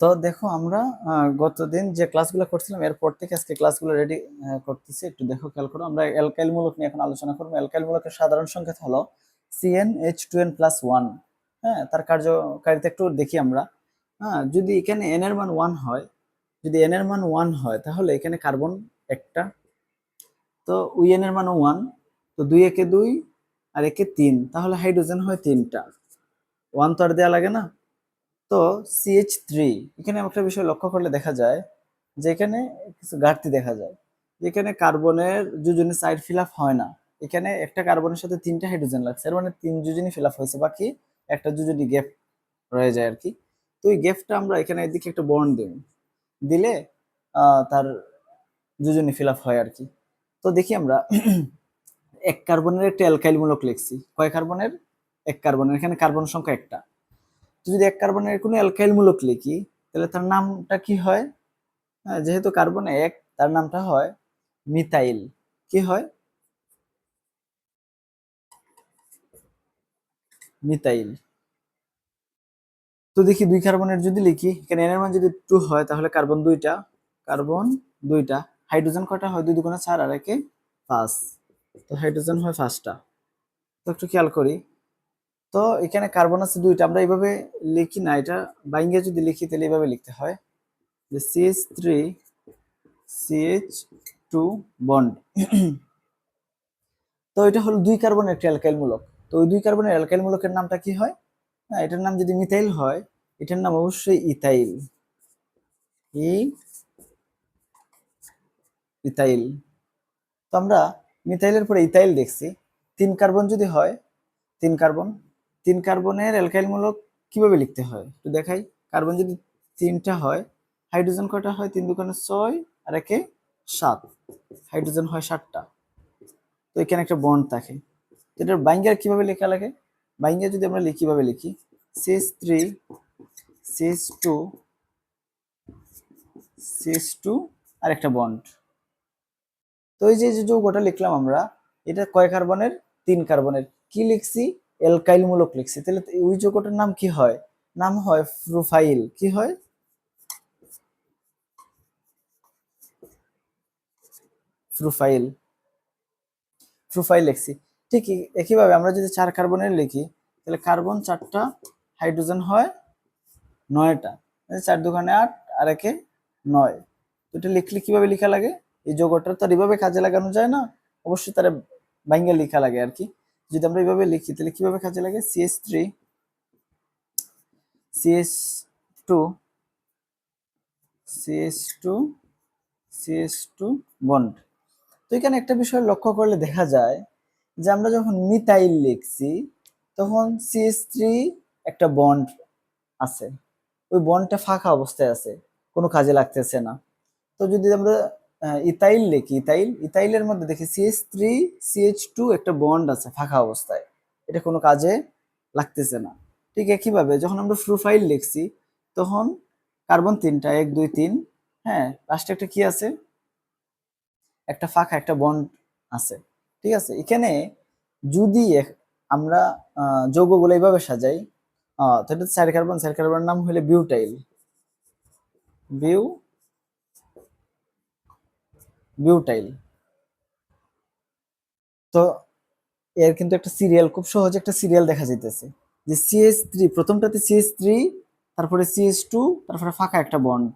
তো দেখো আমরা গতদিন যে ক্লাসগুলো করছিলাম, এরপর থেকে আজকে ক্লাসগুলো রেডি করতেছি। একটু দেখো, খেয়াল করো। আমরা অ্যালকাইল মূলক নিয়ে এখন আলোচনা করব। অ্যালকাইল মূলকের সাধারণ সংকেত হলো C N H two N plus one হ্যাঁ তার কার্যকারিতা একটু দেখি আমরা। হ্যাঁ যদি এখানে এন এর মান ওয়ান হয়, যদি এন এর মান ওয়ান হয়, তাহলে এখানে কার্বন একটা। তো উই এন এর মানও ওয়ান তো দুই একে দুই আর একে তিন, তাহলে হাইড্রোজেন হয় তিনটা। ওয়ান তো আর দেওয়া লাগে না। তো সিএইচ থ্রি এখানে একটা বিষয় লক্ষ্য করলে দেখা যায় যে এখানে কিছু ঘাটতি দেখা যায়। যেখানে কার্বনের যোজনী সাইড ফিল আপ হয় না। এখানে একটা কার্বনের সাথে তিনটা হাইড্রোজেন লাগছে, এর মানে তিন যোজনী ফিল আপ হয়েছে, বাকি একটা যোজনী গ্যাপ রয়ে যায় আর কি তো ওই গ্যাপটা আমরা এখানে এদিকে একটা বন্ড দেব। দিলে তার যোজনী ফিল আপ হয় আর কি তো দেখি আমরা এক কার্বনের একটা অ্যালকাইল মূলক লিখছি। কয় কার্বনের? এক কার্বনের। এখানে কার্বন সংখ্যা একটা। যদি এক কার্বনের কোনো অ্যালকাইল মূলক লিখি তাহলে তার নামটা কি হয়? হ্যাঁ, যেহেতু কার্বন এক তার নামটা হয় মিথাইল। কি হয়? মিথাইল। তো দেখি দুই কার্বনের যদি লিখি এখানে এন এর মান যদি টু হয় তাহলে কার্বন দুইটা কার্বন দুইটা। হাইড্রোজেন কটা হয়? দুই দুগুণে চার আর একে পাঁচ। তো হাইড্রোজেন হয় পাঁচটা। তো একটু খেয়াল করি। তো এখানে কার্বন আছে দুইটা, আমরা এইভাবে লিখি না, এটা বাইঙ্গে যদি লিখি তাহলে এইভাবে লিখতে হয়। যে C H three C H two bond তো এটা হলো দুই কার্বনের একটা অ্যালকাইল মূলক। তো ওই দুই কার্বনের অ্যালকাইল মূলকের নামটা কি হয়? হ্যাঁ এটার নাম যদি মিথাইল হয়, এটার নাম অবশ্যই ইথাইল ই ইথাইল তো আমরা মিথাইলের পরে ইথাইল দেখছি। তিন কার্বন যদি হয়, তিন কার্বন তিন কার্বনের অ্যালকাইল মূলক কীভাবে লিখতে হয়? একটু দেখাই। কার্বন যদি তিনটা হয়, হাইড্রোজেন কয়টা হয়? তিন দুকানে ছয় আর একে সাত। হাইড্রোজেন হয় সাতটা। তো এখানে একটা বন্ড থাকে। এটার বাইঙ্গার কীভাবে লেখা লাগে? বাইঙ্গার যদি আমরা লিখি, কীভাবে লিখি? C S three C S two C S two আর একটা বন্ড। তো এই যে যে যৌগটা লিখলাম আমরা, এটা কয় কার্বনের? তিন কার্বনের। কি লিখছি? অ্যালকাইল মূলক লিখছি। তাহলে ওই যৌগটার নাম কি হয়? নাম হয় প্রোফাইল কি হয়? প্রোফাইল প্রোফাইল লিখছি। ঠিক একইভাবে আমরা যদি চার কার্বনের লিখি, তাহলে কার্বন চারটা হাইড্রোজেন হয় নয়টা। চার দোকানে আট, আর একে নয়। এটা লিখলে কীভাবে লেখা লাগে? এই যৌগটা তো এভাবে কাজে লাগানো যায় না। অবশ্যই তারা বাইঙ্গা লেখা লাগে আর কি। যদি আমরা এইভাবে লিখি, তাহলে কীভাবে কাজে লাগে? C S three C S two C S two C S two bond তো এখানে একটা বিষয় লক্ষ্য করলে দেখা যায় যে আমরা যখন মিথাইল লিখছি, তখন সিএস থ্রি একটা বন্ড আছে। ওই বন্ডটা ফাঁকা অবস্থায় আছে, কোনো কাজে লাগতেছে না। তো যদি আমরা আহ, ইথাইল লিখি ইথাইল ইথাইলের মধ্যে দেখি C S three C H two একটা বন্ড আছে ফাঁকা অবস্থায়। এটা কোনো কাজে লাগতেছে না। ঠিক একইভাবে যখন আমরা প্রোফাইল লিখছি তখন কার্বন তিনটা এক দুই তিন হ্যাঁ লাস্টে একটা কি আছে? একটা ফাঁকা একটা বন্ড আছে। ঠিক আছে? এখানে যদি আমরা যৌগগুলো এইভাবে সাজাই আহ, তো এটা চার কার্বন চার কার্বনের নাম হলে বিউটাইল বিউ বিউটাইল তো এর কিন্তু একটা সিরিয়াল খুব সহজে একটা সিরিয়াল দেখা যাইতেছে। যে সিএস থ্রি প্রথমটাতে সিএস থ্রি তারপরে সিএস টু তারপরে ফাঁকা একটা বন্ড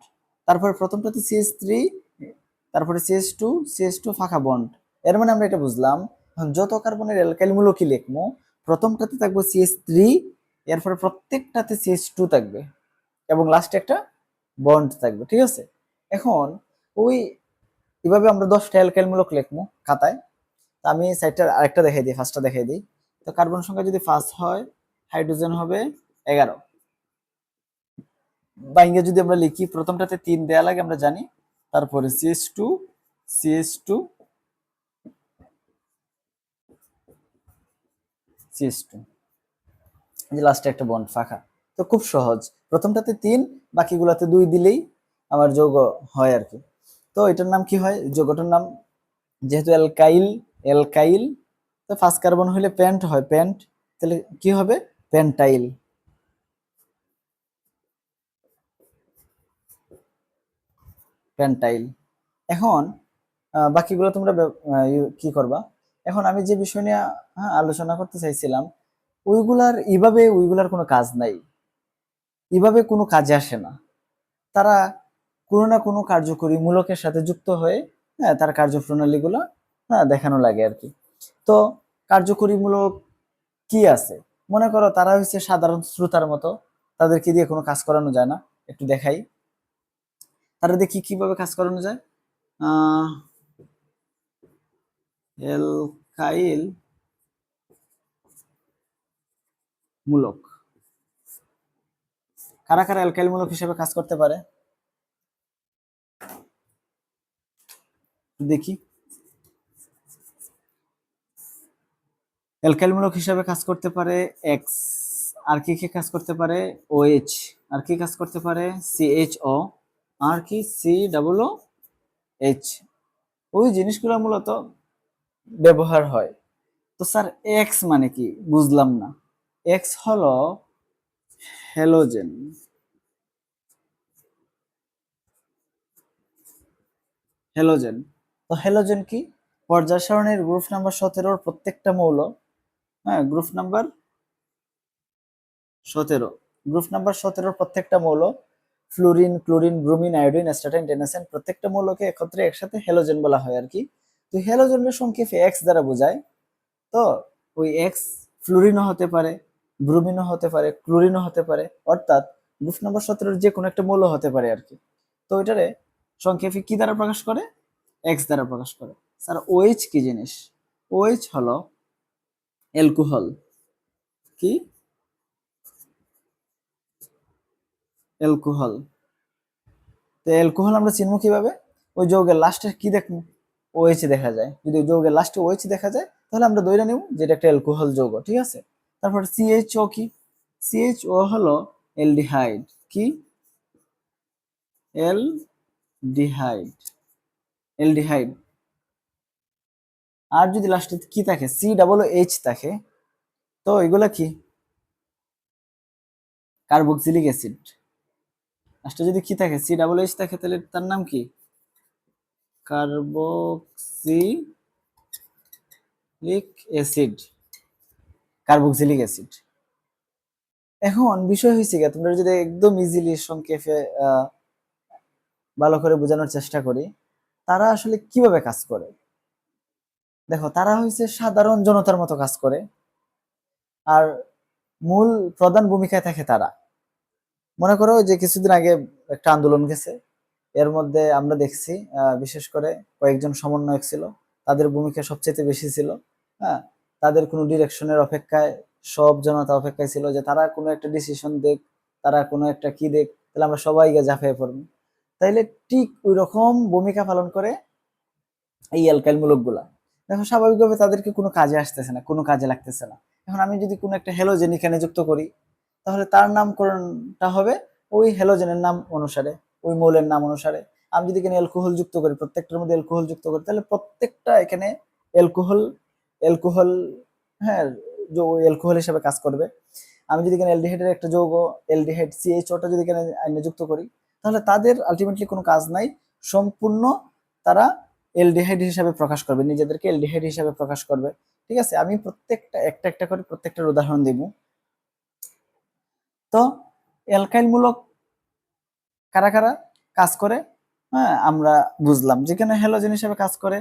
তারপরে প্রথমটাতে সিএস থ্রি তারপরে C S two C S two ফাঁকা বন্ড এর মানে আমরা এটা বুঝলাম যত কার্বনের অ্যালকাইল মূলকই লিখব, প্রথমটাতে থাকবে সিএস থ্রি এরপরে প্রত্যেকটাতে সিএস টু থাকবে। এবং লাস্টে একটা বন্ড থাকবে, ঠিক আছে? এখন ওই এভাবে আমরা দশটা অ্যালকাইল মূলক লিখব খাতায়। তো আমি সাইডটা আরেকটা দেখাই দিই ফার্স্টটা দেখাই দিই। তো কার্বন সংখ্যা যদি ফার্স্ট হয়, হাইড্রোজেন হবে এগারো। বাইঙ্গে যদি আমরা লিখি, প্রথমটাতে তিন দেয়া লাগে, আমরা জানি। তারপরে C S two C S two C S two. যে লাস্টে একটা বন্ড ফাঁকা। তো খুব সহজ। প্রথমটাতে তিন, বাকিগুলাতে দুই দিলেই আমার যৌগ হয় আর কি। তো এটার নাম কি হয়? যৌগটার নাম যেহেতু অ্যালকাইল অ্যালকাইল তো ফার্স্ট কার্বন হলে প্যান্ট হয় প্যান্ট। তাহলে কি হবে? প্যান্টাইল। পেন্টাইল এখন বাকিগুলো তোমরা কি করবা? এখন আমি যে বিষয় নিয়ে হ্যাঁ, আলোচনা করতে চাইছিলাম ওইগুলার এইভাবে ওইগুলার কোনো কাজ নাই। এইভাবে কোনো কাজে আসে না। তারা কোনো না কোনো কার্যকরী মূলকের সাথে যুক্ত হয়ে হ্যাঁ তার কার্যপ্রণালীগুলো হ্যাঁ দেখানো লাগে আর কি। তো কার্যকরী মূলক কি আছে? মনে করো তারা হচ্ছে সাধারণ শ্রোতার মতো, তাদেরকে দিয়ে কোনো কাজ করানো যায় না, একটু দেখাই। তারা দেখি কীভাবে কাজ করানো যায়? এলকাইল মূলক। কারা কারা অ্যালকাইল মূলক হিসেবে কাজ করতে পারে? দেখি। অ্যালকাইল মূলক হিসেবে কাজ করতে পারে এক্স আর কি কি কাজ করতে পারে ওএইচ আর কি কাজ করতে পারে সি এইচ ও আর কি সি ডাবল ও এইচ ওই জিনিসগুলো মূলত ব্যবহার হয়। তো স্যার এক্স মানে কি? বুঝলাম না। এক্স হলো হ্যালোজেন হ্যালোজেন তো হ্যালোজেন কি? পর্যায় সারণীর গ্রুপ নাম্বার সতেরোর প্রত্যেকটা মৌল হ্যাঁ গ্রুপ নাম্বার সতেরো। গ্রুপ নাম্বার সতেরোর প্রত্যেকটা মৌল fluorine chlorine bromine iodine astatine tennessine প্রত্যেকটা মৌলকে একত্রে একসাথে হ্যালোজেন বলা হয় আর কি। তো হ্যালোজেনের সংক্ষেপে এক্স দ্বারা বোঝায়, তো ওই এক্স ফ্লোরিনও হতে পারে ব্রুমিনও হতে পারে ক্লোরিনও হতে পারে, অর্থাৎ গ্রুপ নাম্বার সতেরোর যে কোনো একটা মৌল হতে পারে আর কি। তো ওইটারে সংক্ষেপে কি দ্বারা প্রকাশ করে? এক্স দ্বারা প্রকাশ করে। স্যার ওএইচ কি জিনিস? ওএইচ হলো অ্যালকোহল কি? অ্যালকোহল তো অ্যালকোহল আমরা চিনবো কীভাবে? ওই যৌগের লাস্টে কি দেখব ওএইচ দেখা যায়। যদি ওই যৌগের লাস্টে ওএইচ দেখা যায়, তাহলে আমরা দইরা নেব যেটা একটা অ্যালকোহল যৌগ, ঠিক আছে? তারপর সিএইচও কি? সিএইচও হলো এলডিহাইড কি? এল এলডিহাইড এলডিহাইড। আর যদি লাস্টে কি থাকে? সি ডাবল এইচ থাকে, তো এগুলা কি? কার্বক্সিলিক অ্যাসিড লাস্টে যদি কি থাকে? সি ডাবল এইচ থাকে, তাহলে তার নাম কি? কার্বক্সিলিক অ্যাসিড কার্বক্সিলিক অ্যাসিড এখন বিষয় হয়েছে কি তোমরা যদি একদম ইজিলি সংক্ষেপে ভালো করে বোঝানোর চেষ্টা করি তারা আসলে কীভাবে কাজ করে? দেখো, তারা হয়েছে সাধারণ জনতার মতো কাজ করে। আর মূল প্রধান ভূমিকায় থাকে তারা। মনে করো যে কিছুদিন আগে একটা আন্দোলন গেছে। এর মধ্যে আমরা দেখছি বিশেষ করে কয়েকজন সমন্বয়ক ছিল। তাদের ভূমিকা সবচেয়ে বেশি ছিল। হ্যাঁ তাদের কোনো ডিরেকশনের অপেক্ষায়, সব জনতা অপেক্ষায় ছিল যে তারা কোনো একটা ডিসিশন দেখ, তারা কোনো একটা কি দেখ, তাহলে আমরা সবাই গিয়ে ঝাঁপিয়ে পড়ব। তাইলে ঠিক ওই রকম ভূমিকা পালন করে এই অ্যালকাইল মূলকগুলা। দেখো, স্বাভাবিকভাবে তাদেরকে কোনো কাজে আসতেছে না, কোনো কাজে লাগতেছে না। এখন আমি যদি কোনো একটা হ্যালোজেন এখানে যুক্ত করি, তাহলে তার নামকরণটা হবে ওই হ্যালোজেনের নাম অনুসারে, ওই মৌলের নাম অনুসারে। আমি যদি এখানে অ্যালকোহল যুক্ত করি, প্রত্যেকটার মধ্যে অ্যালকোহল যুক্ত করি, তাহলে প্রত্যেকটা এখানে অ্যালকোহল অ্যালকোহল হ্যাঁ অ্যালকোহল হিসেবে কাজ করবে। আমি যদি এখানে অ্যালডিহাইডের একটা যৌগ অ্যালডিহাইড সিএইচওটা যদি এখানে যুক্ত করি তাহলে তাদের আলটিমেটলি কোনো কাজ নাই। সম্পূর্ণ তারা এলডিহাইড হিসাবে প্রকাশ করবে, নিজেদেরকে এলডিহাইড হিসাবে প্রকাশ করবে। ঠিক আছে? আমি প্রত্যেকটা, একটা একটা করে প্রত্যেকটার উদাহরণ দিব। তো অ্যালকাইল মূলক কারা কারা কাজ করে? হ্যাঁ আমরা বুঝলাম। যেখানে হ্যালোজেন হিসাবে কাজ করে,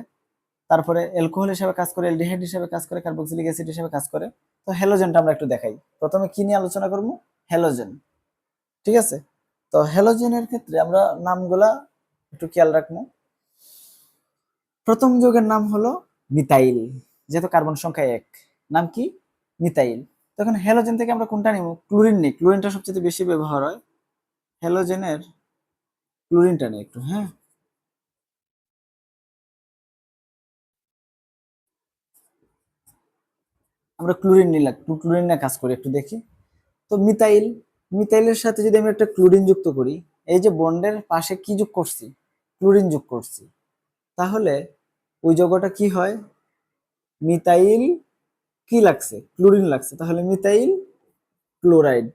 তারপরে অ্যালকোহল হিসাবে কাজ করে অ্যালডিহাইড হিসাবে কাজ করে, কার্বক্সিলিক অ্যাসিড হিসেবে কাজ করে। তো হ্যালোজেনটা আমরা একটু দেখাই। প্রথমে কি নিয়ে আলোচনা করব? হ্যালোজেন। ঠিক আছে? তো হ্যালোজেনের ক্ষেত্রে আমরা নামগুলা একটু খেয়াল রাখব। প্রথম যৌগের নাম হলো মিথাইল, যেহেতু কার্বন সংখ্যা এক। নাম কি? মিথাইল। তখন হ্যালোজেন থেকে আমরা কোনটা নিব? ক্লোরিন নিই। ক্লোরিনটা সবচেয়ে বেশি ব্যবহার হয়। হ্যালোজেনের ক্লোরিনটা নিই একটু হ্যাঁ। আমরা ক্লোরিন নিলাম। ক্লোরিন নিয়ে কাজ করি, একটু দেখি। তো মিথাইল মিথাইলের সাথে যদি আমি একটা ক্লোরিন যুক্ত করি, এই যে বন্ডের পাশে কি যোগ করছি? ক্লোরিন যোগ করছি। তাহলে ওই যৌগটা কি হয়? মিথাইল কি লাগছে? ক্লোরিন লাগছে। তাহলে মিথাইল ক্লোরাইড।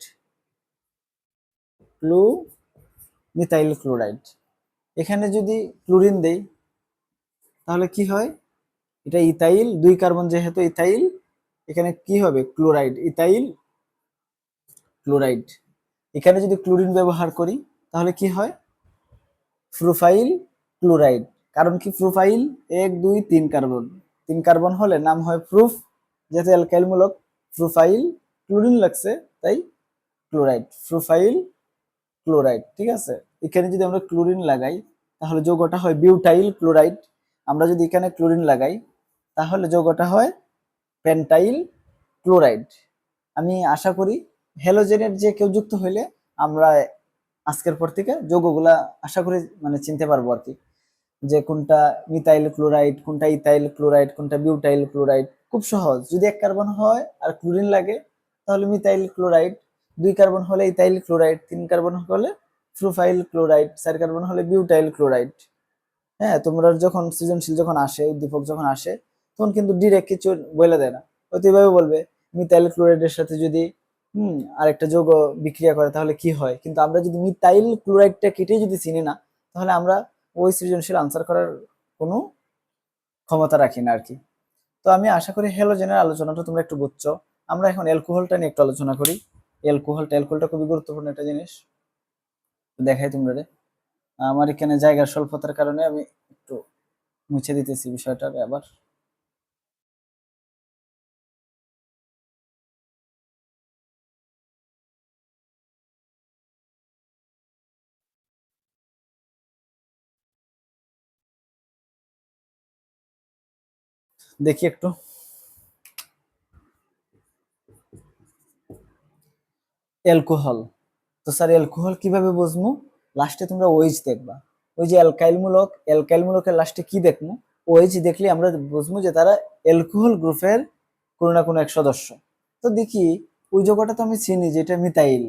ক্লো মিথাইল ক্লোরাইড। এখানে যদি ক্লোরিন দেই, তাহলে কি হয়? এটা ইথাইল, দুই কার্বন যেহেতু ইথাইল, এখানে কি হবে? ক্লোরাইড। Ethyl chloride. এখানে যদি ক্লোরিন ব্যবহার করি, তাহলে কি হয়? Propyl chloride. কারণ কি? প্রোফাইল এক, দুই, তিন কার্বন। তিন কার্বন হলে নাম হয় প্রুফ, যেহেতু অ্যালকাইলমূলক। প্রোফাইল ক্লোরিন লাগছে, তাই ক্লোরাইড। প্রোফাইল ক্লোরাইড, ঠিক আছে? এখানে যদি আমরা ক্লোরিন লাগাই, তাহলে যৌগটা হয় বিউটাইল ক্লোরাইড। আমরা যদি এখানে ক্লোরিন লাগাই, তাহলে যৌগটা হয় পেন্টাইল ক্লোরাইড। আমি আশা করি হ্যালোজেনের যে কেউ যুক্ত হইলে আমরা আজকের পর থেকে যৌগগুলা আশা করি মানে চিনতে পারব আর কি। যে কোনটা মিথাইল ক্লোরাইড কোনটা ইথাইল ক্লোরাইড কোনটা বিউটাইল ক্লোরাইড খুব সহজ। যদি এক কার্বন হয় আর ক্লোরিন লাগে, তাহলে মিথাইল ক্লোরাইড দুই কার্বন হলে ইথাইল ক্লোরাইড তিন কার্বন হলে প্রোফাইল ক্লোরাইড চার কার্বন হলে বিউটাইল ক্লোরাইড হ্যাঁ তোমরা যখন সৃজনশীল যখন আসে, উদ্দীপক যখন আসে, তখন কিন্তু ডিরেক্ট কিছু বলে দেয় না। হয়তো এভাবে বলবে মিথাইল ক্লোরাইডের সাথে যদি হুম, আরেকটা যৌগ বিক্রিয়া করে, তাহলে কি হয়? কিন্তু আমরা যদি মিথাইল ক্লোরাইডটা কেটে যদি চিনি না, তাহলে আমরা ওই সৃজনশীল আনসার করার কোনো ক্ষমতা রাখি না আর কি তো আমি আশা করি হ্যালোজেনের আলোচনাটা তোমরা একটু বুঝছ। আমরা এখন অ্যালকোহলটা নিয়ে একটু আলোচনা করি। অ্যালকোহলটা অ্যালকোহলটা খুবই গুরুত্বপূর্ণ একটা জিনিস। দেখাই তোমরা রে। আমার এখানে জায়গার স্বল্পতার কারণে আমি একটু মুছে দিতেছি বিষয়টা আবার দেখি একটু। অ্যালকোহল। তো স্যার, অ্যালকোহল কীভাবে বুঝব লাস্টে তোমরা ওয়েজ দেখবা। ওই যে অ্যালকাইল মূলক অ্যালকাইল মূলকের লাস্টে কি দেখব ওয়েজ দেখলে আমরা বুঝব যে তারা অ্যালকোহল গ্রুপের কোনো না কোনো এক সদস্য। তো দেখি, ওই জায়গাটা তো আমি চিনি যে এটা মিথাইল।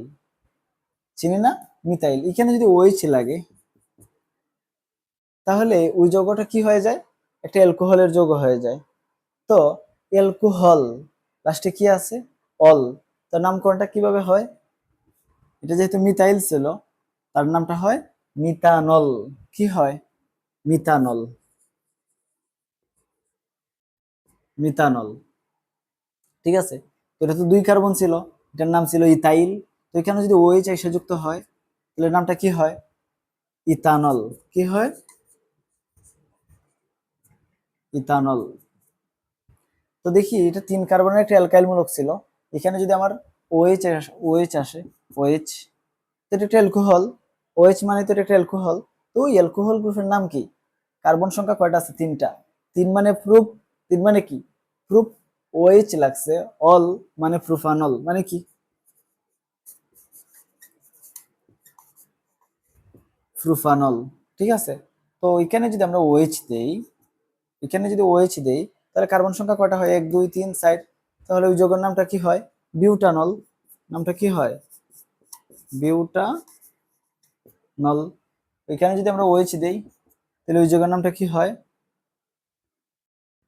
চিনি না? মিথাইল। এখানে যদি ওয়েজ লাগে, তাহলে ওই যৌগটা কি হয়ে যায়? একটা অ্যালকোহলের যৌগ হয়ে যায়। তো অ্যালকোহল লাস্টে কি আছে? অল। তার নামকরণটা কীভাবে হয়? এটা যেহেতু মিথাইল ছিল, তার নামটা হয় মিথানল। কি হয়? মিথানল। মিথানল। ঠিক আছে? তো এটা তো দুই কার্বন ছিল, এটার নাম ছিল ইথাইল। তো এখানে যদি ওএইচ এসে যুক্ত হয়, তাহলে নামটা কি হয়? ইথানল। কি হয়? ইথানল। তো দেখি, এটা তিন কার্বনের একটা অ্যালকাইল মূলক ছিল। এখানে যদি আমার ওএইচ ওএইচ আসে ওএইচ তো এটা একটা অ্যালকোহল ওএইচ মানে তো এটা একটা অ্যালকোহল তো ওই অ্যালকোহল গ্রুপের নাম কি? কার্বন সংখ্যা কয়টা আছে? তিনটা। তিন মানে প্রুফ তিন মানে কি? প্রুফ ওএইচ লাগছে। অল মানে প্রুফানল মানে কি? প্রুফানল ঠিক আছে? তো এখানে যদি আমরা ওএইচ দেই, এখানে যদি ওএইচ দেই তাহলে কার্বন সংখ্যা কয়টা হয়? এক, দুই, তিন সাইড তাহলে ওই যৌগের নামটা কি হয়? বিউটানল। নামটা কি হয়? বিউটানল। এখানে যদি আমরা ওয়েচ দেই, তাহলে ওই যৌগের নামটা কি হয়?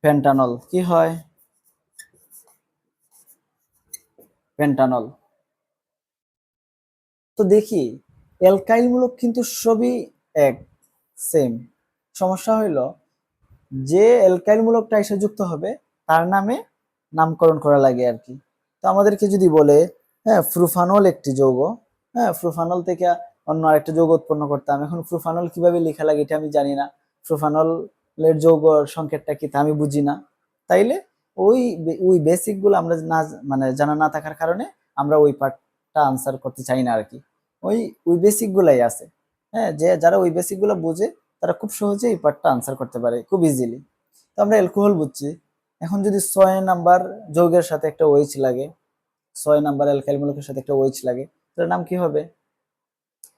পেন্টানল কি হয়? পেন্টানল তো দেখি অ্যালকাইল মূলক কিন্তু সবই এক সেম সমস্যা হইল যে অ্যালকাইল মূলকটা এসে যুক্ত হবে, তার নামে নামকরণ করা লাগে আর কি। তো আমাদেরকে যদি বলে হ্যাঁ ফ্রুফানল একটি যৌগ হ্যাঁ ফ্রুফানল থেকে অন্য আরেকটা যৌগ উৎপন্ন করতাম, এখন ফ্রুফানল কীভাবে লেখা লাগে এটা আমি জানি না। ফ্রুফানলের যৌগ সংকেতটা কি তা আমি বুঝি না। তাইলে ওই ওই বেসিকগুলো আমরা না মানে জানা না থাকার কারণে আমরা ওই পার্টটা আনসার করতে চাই না আর কি। ওই ওই বেসিক গুলাই আছে। হ্যাঁ যে, যারা ওই বেসিকগুলো বোঝে তারা খুব সহজে এই পার্টটা আনসার করতে পারে, খুব ইজিলি তো আমরা অ্যালকোহল বুঝছি। এখন যদি ছয় নাম্বার যৌগের সাথে একটা ওয়েচ লাগে, ছয় নাম্বার অ্যালকাইল মূলকের সাথে একটা ওইচ লাগে, তার নাম কি হবে?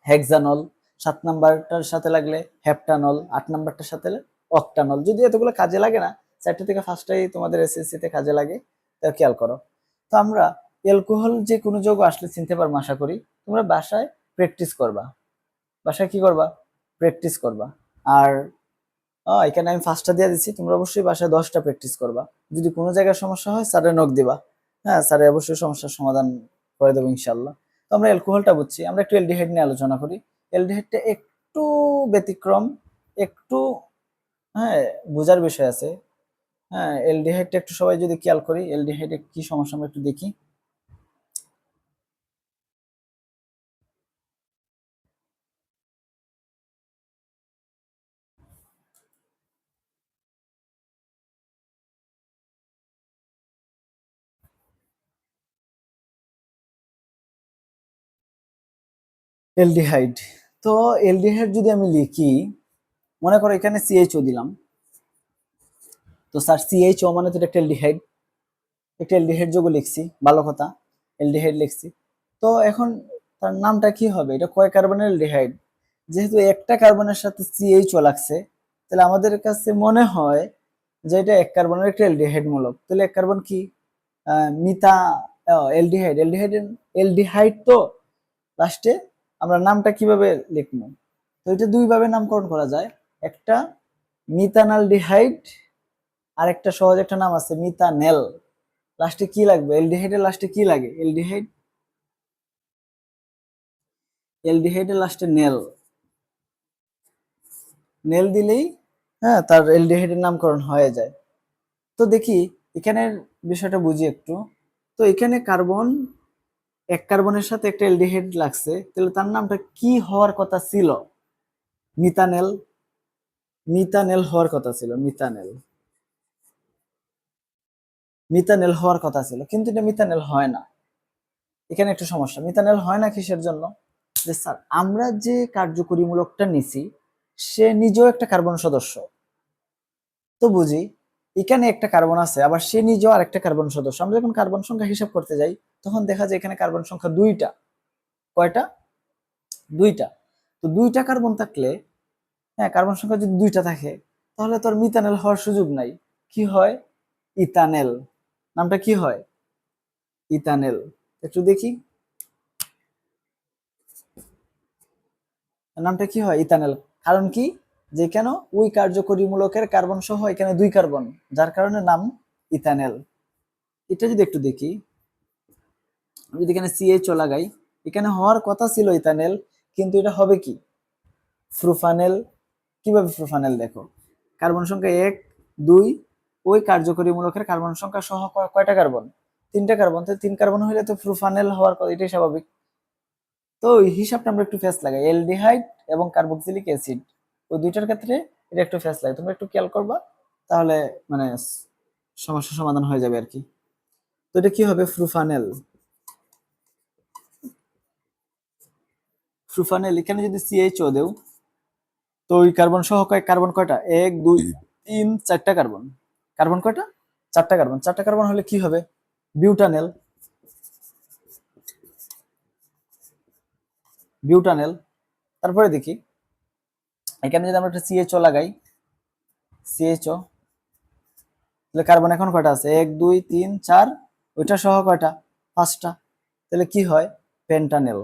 হেক্সানল সাত নাম্বারটার সাথে লাগলে হেপটানল আট নাম্বারটার সাথে অক্টানল যদি এতগুলো কাজে লাগে না, চারটে থেকে ফার্স্টটাই তোমাদের এসএসসি তে কাজে লাগে তা খেয়াল করো। তো আমরা অ্যালকোহল যে কোনো যোগ আসলে চিনতে পারব, আশা করি। তোমরা বাসায় প্র্যাকটিস করবা। বাসায় কি করবা? প্র্যাকটিস করবা। আর এখানে আমি ফার্স্টটা দিয়ে দিচ্ছি। তোমরা অবশ্যই বাসায় দশটা প্র্যাকটিস করবা। যদি কোনো জায়গায় সমস্যা হয় স্যারের নখ দিবা। হ্যাঁ স্যারে অবশ্যই সমস্যার সমাধান করে দেবো ইনশাল্লাহ তো আমরা অ্যালকোহলটা বুঝছি। আমরা একটু এলডিহাইড নিয়ে আলোচনা করি। এলডিহাইডটা একটু ব্যতিক্রম, একটু হ্যাঁ বোঝার বিষয় আছে। হ্যাঁ এলডিহাইডটা একটু সবাই যদি খেয়াল করি এলডিহাইডে কি সমস্যা আমরা একটু দেখি। এলডিহাইড। তো এলডিহাইড যদি আমি লিখি, মনে করো এখানে সিএইচও দিলাম। তো স্যার সিএইচও মানে তো একটা এলডিহাইড। একটা এলডিহাইড যোগ লিখছি, ভালো কথা, এলডিহাইড লিখছি। তো এখন তার নামটা কি হবে? এটা কয় কার্বনের এলডিহাইড? যেহেতু একটা কার্বনের সাথে সিএইচও লাগছে, তাহলে আমাদের কাছে মনে হয় যে এটা এক কার্বনের একটা এলডিহাইড মূলক। তাহলে এক কার্বন কি? মিতা এলডিহাইড। এলডিহাইড এলডিহাইড তো লাস্টে আমরা নামটা কীভাবে লিখব? তো এটা দুই ভাবে নামকরণ করা যায়। একটা মিথানালডিহাইড আর একটা সহজ একটা নাম আছে মিথানেল লাস্টে কি লাগবে? এলডিহাইডের লাস্টে কি লাগে? এলডিহাইড এলডিহাইডের লাস্টে নেল নেল দিলেই হ্যাঁ তার এলডিহাইডের নামকরণ হয়ে যায়। তো দেখি, এখানের বিষয়টা বুঝি একটু। তো এখানে কার্বন এক কার্বনের সাথে একটা এলডিহাইড লাগছে, তাহলে তার নামটা কি হওয়ার কথা ছিল? মিথানেল মিথানেল হওয়ার কথা ছিল, মিথানেল। মিথানেল হওয়ার কথা ছিল, কিন্তু এটা মিথানেল হয় না। এখানে একটু সমস্যা, মিথানেল হয় না কিসের জন্য? যে স্যার, আমরা যে কার্যকরীমূলকটা নিছি, সে নিজেও একটা কার্বন সদস্য। তো বুঝি, এখানে একটা কার্বন আছে, আবার সে নিজেও আরেকটা কার্বন সদস্য। আমরা যখন কার্বন সংখ্যা হিসাব করতে যাই তখন দেখা যায় এখানে কার্বন সংখ্যা দুইটা। কয়টা? দুইটা। তো দুইটা কার্বন থাকলে হ্যাঁ কার্বন সংখ্যা যদি দুইটা থাকে, তাহলে তোর মিথানেল হওয়ার সুযোগ নাই। কি হয়? ইথানেল। নামটা কি হয়? ইথানেল। একটু দেখি। নামটা কি হয়? ইথানেল। কারণ কি? যে কেন? ওই কার্যকরী মূলকের কার্বন সহ এখানে দুই কার্বন, যার কারণে নাম ইথানেল। এটা যদি একটু দেখি। যদি এখানে সিএইচও লাগাই, এখানে হওয়ার কথা ছিল ইথানেল কিন্তু এটা হবে কি? ফ্রুফানেল কীভাবে ফ্রুফানেল দেখো? কার্বন সংখ্যা এক, দুই, ওই কার্যকরী মূলকের কার্বন সংখ্যা সহ কয়- কয়টা কার্বন তিনটা কার্বন তো তিন কার্বন হলে তো ফ্রুফানেল হওয়ার কথা, এটাই স্বাভাবিক। তো ওই হিসাবটা আমরা একটু ফেস লাগাই। এলডিহাইড এবং কার্বক্সিলিক অ্যাসিড ওই দুইটার ক্ষেত্রে এটা একটু ফেস লাগে। তোমরা একটু খেয়াল করবা, তাহলে মানে সমস্যার সমাধান হয়ে যাবে আর কি। তো এটা কি হবে? ফ্রুফানেল ফ্রুফানেল এখানে যদি সিএইচও দেও তো ওই কার্বন সহ কয় কার্বন কয়টা? এক দুই তিন চারটা কার্বন কার্বন কয়টা? চারটা কার্বন চারটা কার্বন হলে কি হবে? বিউটানেল বিউটানেল তারপরে দেখি। এখানে যদি আমরা একটা সিএইচও লাগাই সিএইচও তাহলে কার্বন এখন কয়টা আছে? এক দুই তিন চার ওইটা সহ কয়টা? পাঁচটা। তাহলে কি হয়? পেন্টানেল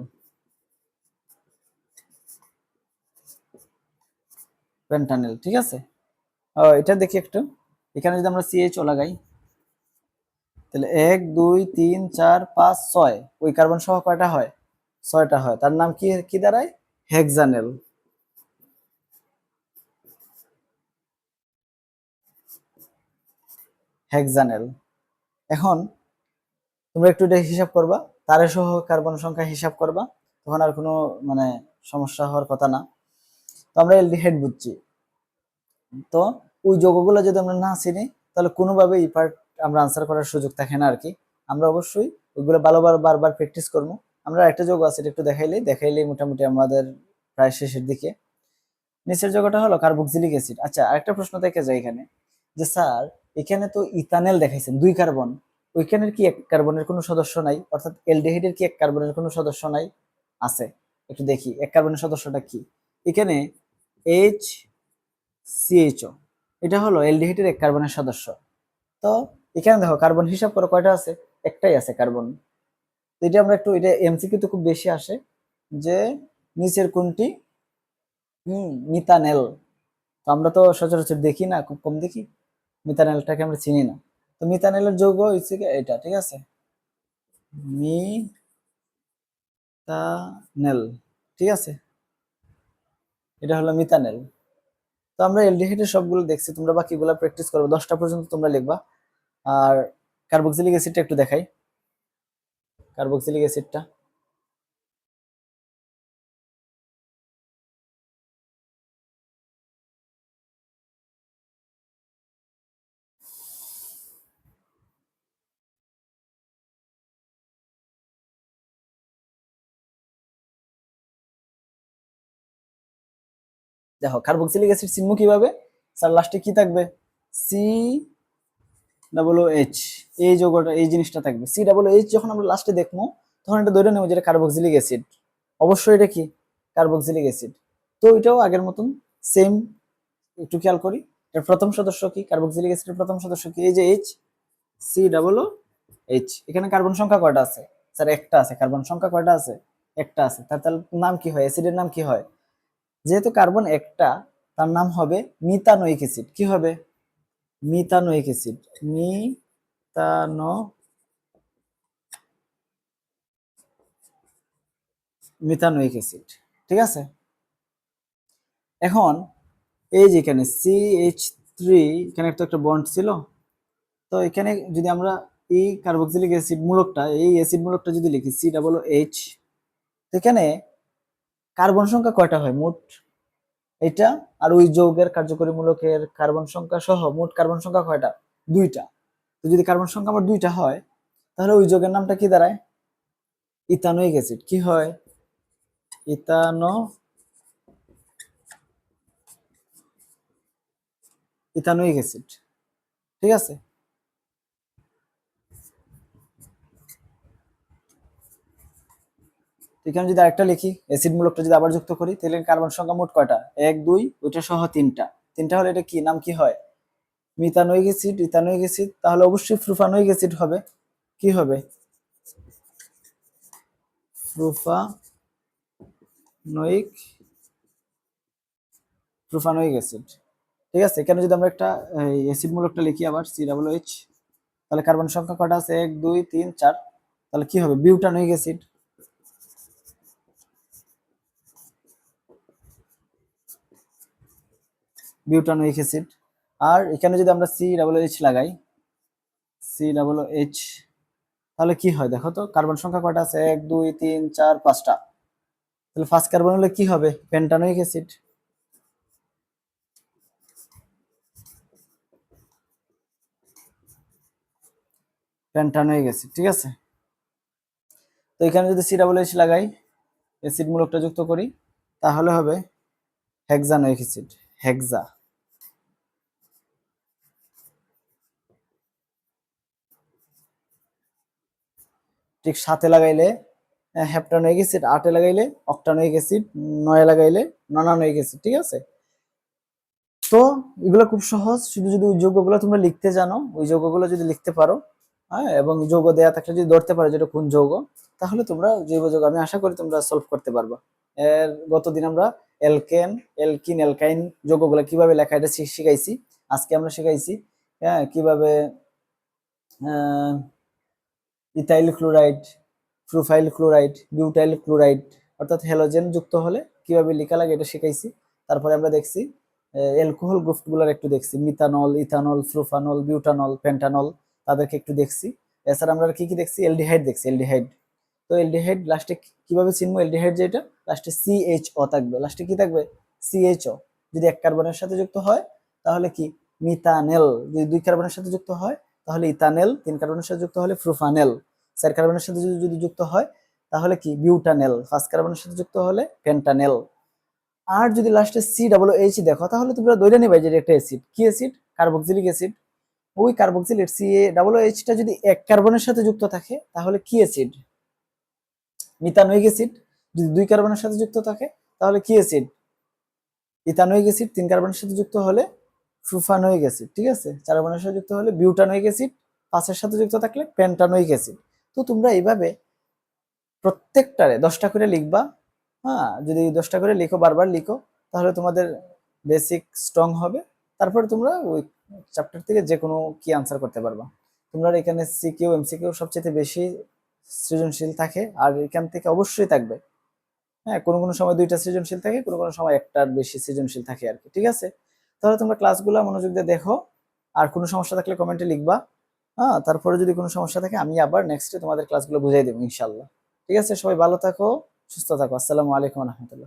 পেন্টানেল ঠিক আছে? ও এটা দেখি একটু। এখানে যদি আমরা সিএইচও লাগাই, তাহলে এক, দুই, তিন, চার, পাঁচ, ছয়। ওই কার্বন সহ কয়টা হয়? ছয়টা হয়। তার নাম কি কি দাঁড়ায়? হেক্সানেল হেক্সানেল এখন তোমরা একটু এটা হিসাব করবা। তারে সহ কার্বন সংখ্যা হিসাব করবা। তখন আর কোনো মানে সমস্যা হওয়ার কথা না। তো আমরা এলডিহাইড বুঝছি। তো ওই যোগগুলো যদি আমরা না চিনি, তাহলে কোনোভাবে এই পার্ট আমরা আনসার করার সুযোগ থাকে না আর কি আমরা অবশ্যই ওইগুলো ভালোবার বারবার প্র্যাকটিস করব। আমরা একটা যোগ আছে একটু দেখাইলেই দেখাইলেই মোটামুটি আমাদের প্রায় শেষের দিকে। নিচের যোগটা হলো কার্বক্সিলিক অ্যাসিড। আচ্ছা আরেকটা প্রশ্ন থেকে যায় এখানে। যে স্যার, এখানে তো ইথানেল দেখাইছেন, দুই কার্বন। ওইখানের কি এক কার্বনের কোনো সদস্য নাই? অর্থাৎ এলডিহাইডের কি এক কার্বনের কোনো সদস্য নাই? আছে, একটু দেখি, এক কার্বনের সদস্যটা কি? এখানে এইচ সিএইচও এটা হলো এলডিহাইডের এক কার্বনের সদস্য। তো এখানে দেখো, কার্বন হিসাব করো, কয়টা আছে? একটাই আছে কার্বন। তো এটা আমরা একটু, এটা এমসিকিউ তো খুব বেশি আসে যে নিচের কোনটি? হুম, মিথানেল। তো আমরা তো সচরাচর দেখি না, খুব কম দেখি। মিথানেলটাকে আমরা চিনি না। তো মিথানেলের যৌগ হচ্ছে কি এটা, ঠিক আছে? মিথানেল, ঠিক আছে? এটা হলো মিথানেল। তো আমরা এলডিহাইডের সবগুলো দেখছি, তোমরা বাকিগুলো প্র্যাকটিস করবে। দশটা পর্যন্ত তোমরা লিখবা। আর কার্বক্সিলিক অ্যাসিডটা একটু দেখাই। কার্বক্সিলিক অ্যাসিডটা দেখো কার্বক্সিলিক অ্যাসিড চিনব কীভাবে? স্যার লাস্টে কি থাকবে? সি ডাবল এইচ এই যোগটা, এই জিনিসটা থাকবে। সি ডাবল এইচ যখন আমরা লাস্টে দেখব, তখন এটা ধরে নেব যেটা কার্বক্সিলিক অ্যাসিড অবশ্যই এটা কি? কার্বক্সিলিক অ্যাসিড তো এটাও আগের মতন সেম একটু খেয়াল করি। এর প্রথম সদস্য কি? কার্বক্সিলিক অ্যাসিডের প্রথম সদস্য কি? এই যে এইচ সি ডাবল এইচ এখানে কার্বন সংখ্যা কয়টা আছে? স্যার, একটা আছে। কার্বন সংখ্যা কয়টা আছে? একটা আছে। তার তাহলে নাম কি হয়? অ্যাসিডের নাম কি হয়? যেহেতু কার্বন একটা, তার নাম হবে মিথানোইক অ্যাসিড। কি হবে? Methanoic acid. মিথানো methanoic acid. ঠিক আছে? এখন, এই যে এখানে সি এইচ থ্রি এখানে তো একটা বন্ড ছিল। তো এখানে যদি আমরা এই কার্বক্সিলিক অ্যাসিড মূলকটা, এই অ্যাসিড মূলকটা যদি লিখি সি ডাবল এইচ এখানে কার্বন সংখ্যা কয়টা হয়? মোট এটা আর ওই যৌগের কার্যকরী মূলকের কার্বন সংখ্যা সহ মোট কার্বন সংখ্যা কয়টা? দুইটা। তো যদি কার্বন সংখ্যা আমার দুইটা হয়, তাহলে ওই যৌগের নামটা কি দাঁড়ায়? ইথানোইক অ্যাসিড কি হয়? ইথানো ইথানোইক অ্যাসিড ঠিক আছে? এখানে যদি আরেকটা লিখি অ্যাসিড মূলকটা যদি আবার যুক্ত করি, তাহলে কার্বন সংখ্যা মোট কয়টা? এক, দুই, ওইটা সহ তিনটা। তিনটা হলে এটা কি? নাম কি হয়? মিথানোইক অ্যাসিড ইথানোইক অ্যাসিড তাহলে অবশ্যই ফ্রুফানোইক অ্যাসিড হবে। কি হবে? ফ্রুফানোইক ফ্রুফানোইক অ্যাসিড ঠিক আছে? এখানে যদি আমরা একটা অ্যাসিড মূলকটা লিখি আবার সি ডাবল এইচ তাহলে কার্বন সংখ্যা কয়টা আছে? এক, দুই, তিন, চার। তাহলে কি হবে? Butanoic acid butanoic acid. আর এখানে যদি আমরা সি ডাবল এইচ লাগাই সি ডাবল এইচ তাহলে কি হয় দেখো তো? কার্বন সংখ্যা কয়টা আছে? এক, দুই, তিন, চার, পাঁচটা। তাহলে ফার্স্ট কার্বন হলে কি হবে? পেন্টানোইক অ্যাসিড পেন্টানোইক অ্যাসিড ঠিক আছে? তো এখানে যদি সি ডাবল এইচ লাগাই অ্যাসিড মূলকটা যুক্ত করি, তাহলে হবে হেক্সানোইক অ্যাসিড হেক্সা। ঠিক সাথে লাগাইলে হ্যাপটানোইক অ্যাসিড আটে লাগাইলে অক্টানোইক অ্যাসিড নয়ে লাগাইলে ননানোইক অ্যাসিড ঠিক আছে? তো এগুলো খুব সহজ, শুধু যদি ওই যৌগগুলো তোমরা লিখতে জানো, ওই যৌগগুলো যদি লিখতে পারো হ্যাঁ এবং যৌগ দেয়া থাকলে যদি ধরতে পারো যেটা কোন যৌগ তাহলে তোমরা জৈব যৌগ আমি আশা করি তোমরা সলভ করতে পারবা। এর গতদিন আমরা এলকেন, এলকিন, এলকাইন যৌগগুলো কীভাবে লেখা এটা শিখাইছি। আজকে আমরা শিখাইছি হ্যাঁ কীভাবে ethyl chloride, profile chloride, butyl chloride, অর্থাৎ হ্যালোজেন যুক্ত হলে কীভাবে লেখা লাগে এটা শিখাইছি। তারপরে আমরা দেখছি অ্যালকোহল গ্রুপগুলোর একটু দেখছি, methanol, ethanol, propanol, butanol, pentanol, তাদেরকে একটু দেখছি। এছাড়া আমরা কি কি দেখছি? এলডিহাইড দেখছি, এলডিহাইড। তো এলডিহাইড লাস্টে কীভাবে চিনবো এলডিহাইড যেটা লাস্টে সিএইচও থাকবে। লাস্টে কি থাকবে? সিএইচও যদি এক কার্বনের সাথে যুক্ত হয়, তাহলে কি? মিথানেল। যদি দুই কার্বনের সাথে যুক্ত হয়, তাহলে ইথানেল। তিন কার্বনের সাথে যুক্ত হলে ফ্রুফানেল চার কার্বনের সাথে যদি যুক্ত হয়, তাহলে কি? বিউটানেল। ফার্স্ট কার্বনের সাথে যুক্ত হলে পেন্টানেল আর যদি লাস্টে সি ডাবল এইচ দেখো, তাহলে তোমরা দৈরা নিবে যে একটা অ্যাসিড কি অ্যাসিড কার্বক্সিলিক অ্যাসিড ওই কার্বক্সিলেট সি এ ডাবল এইচটা যদি এক কার্বনের সাথে যুক্ত থাকে, তাহলে কি অ্যাসিড মিথানোইক অ্যাসিড, যদি দুই কার্বনের সাথে যুক্ত থাকে, তাহলে কি অ্যাসিড? ইথানোইক অ্যাসিড তিন কার্বনের সাথে যুক্ত হলে ফ্রুফানোইক অ্যাসিড, ঠিক আছে? চার কার্বনের সাথে যুক্ত হলে বিউটানোইক অ্যাসিড, পাঁচের সাথে যুক্ত থাকলে পেন্টানোইক অ্যাসিড। তো তোমরা এইভাবে প্রত্যেকটারে দশটা করে লিখবা হ্যাঁ? যদি দশটা করে লিখো, বারবার লিখো, তাহলে তোমাদের বেসিক স্ট্রং হবে। তারপরে তোমরা ওই চ্যাপ্টার থেকে যে কোনো কি আনসার করতে পারবা। তোমরা এখানে সিকিউ এমসিকিউ সবচেয়ে বেশি সৃজনশীল থাকে, আর এখান থেকে অবশ্যই থাকবে। হ্যাঁ কোনো কোনো সময় দুইটা সৃজনশীল থাকে, কোনো কোনো সময় একটার বেশি সৃজনশীল থাকে আর কি, ঠিক আছে? তাহলে তোমরা ক্লাসগুলো মনোযোগ দিয়ে দেখো, আর কোনো সমস্যা থাকলে কমেন্টে লিখবা। হ্যাঁ তারপরে যদি কোনো সমস্যা থাকে, আমি আবার নেক্সটে তোমাদের ক্লাসগুলো বুঝাই দেবো ইনশাল্লাহ ঠিক আছে? সবাই ভালো থাকো, সুস্থ থাকো। আসসালামু আলাইকুম রহমতুল্লাহ।